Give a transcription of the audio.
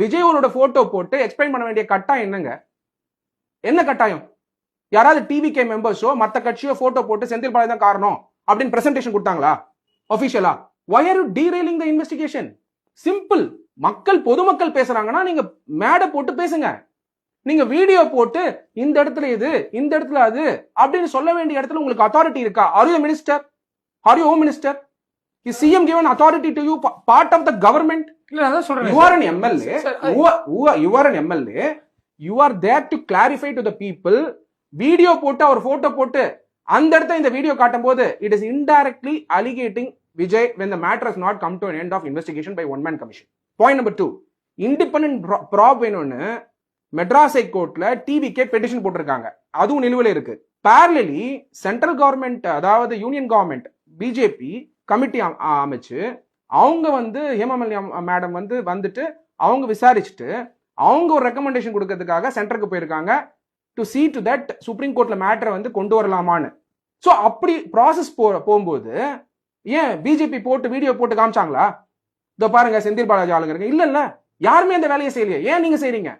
விஜயோட போட்டோ போட்டு எக்ஸ்பிளைன் பண்ண வேண்டிய கட்டாயம் என்னங்க? என்ன கட்டாயம்? யாராவது டிவி கே மெம்பர்ஸோ மற்ற கட்சியோ போட்டோ போட்டு செந்தில் பாலாஜி தான் காரணம் அப்படின்னு பிரசன்டேஷன் கொடுத்தாங்களா? அபிஷியலா why are you derailing the investigation simple மக்கள் பொதுமக்கள் பேசுறாங்கன்னா நீங்க மேடை போட்டு பேசுங்க. நீங்க வீடியோ போட்டு இந்த இடத்துல இது இந்த இடத்துல அது அப்படின்னு சொல்ல வேண்டிய இடத்துல உங்களுக்கு அத்தாரிட்டி இருக்கா? Are you minister are you home minister is CM given authority to you part of the government இல்ல அதான் சொல்றேன் you are, you are, you are an MLA you are there to clarify to the people video போட்டு அவர் photo போட்டு அந்த இடத்த இந்த video காட்டும் போது it is indirectly அலிகேட்டிங் Vijay when the matter has not come to an end of investigation by one man commission point number two independent probe வேணும்னு மெட்ராஸ் ஹைகோர்ட்ல டிவிக்கே பெட்டிஷன் போட்டிருக்காங்க அதுவும் நிலுவையில் இருக்கு பேரலி சென்ட்ரல் கவர்மெண்ட் அதாவது யூனியன் கவர்மெண்ட் பிஜேபி கமிட்டி அமைச்சு அவங்க வந்து ஹேமமல்யா மேடம் வந்து வந்துட்டு அவங்க விசாரிச்சுட்டு அவங்க ஒரு ரெக்கமெண்டேஷன் கொடுக்கறதுக்காக சென்டருக்கு போயிருக்காங்க. To see to that supreme கோர்ட்ல மேட்டரை வந்து கொண்டு வரலாமான்னு. ஸோ அப்படி ப்ராசஸ் போ போகும்போது ஏன் பிஜேபி போட்டு வீடியோ போட்டு காமிச்சாங்களா? இதோ பாருங்க செந்தில் பாலாஜி ஆளுங்க இருக்கு இல்ல இல்ல யாருமே அந்த வேலையை செய்யலையே. ஏன் நீங்க செய்றீங்க?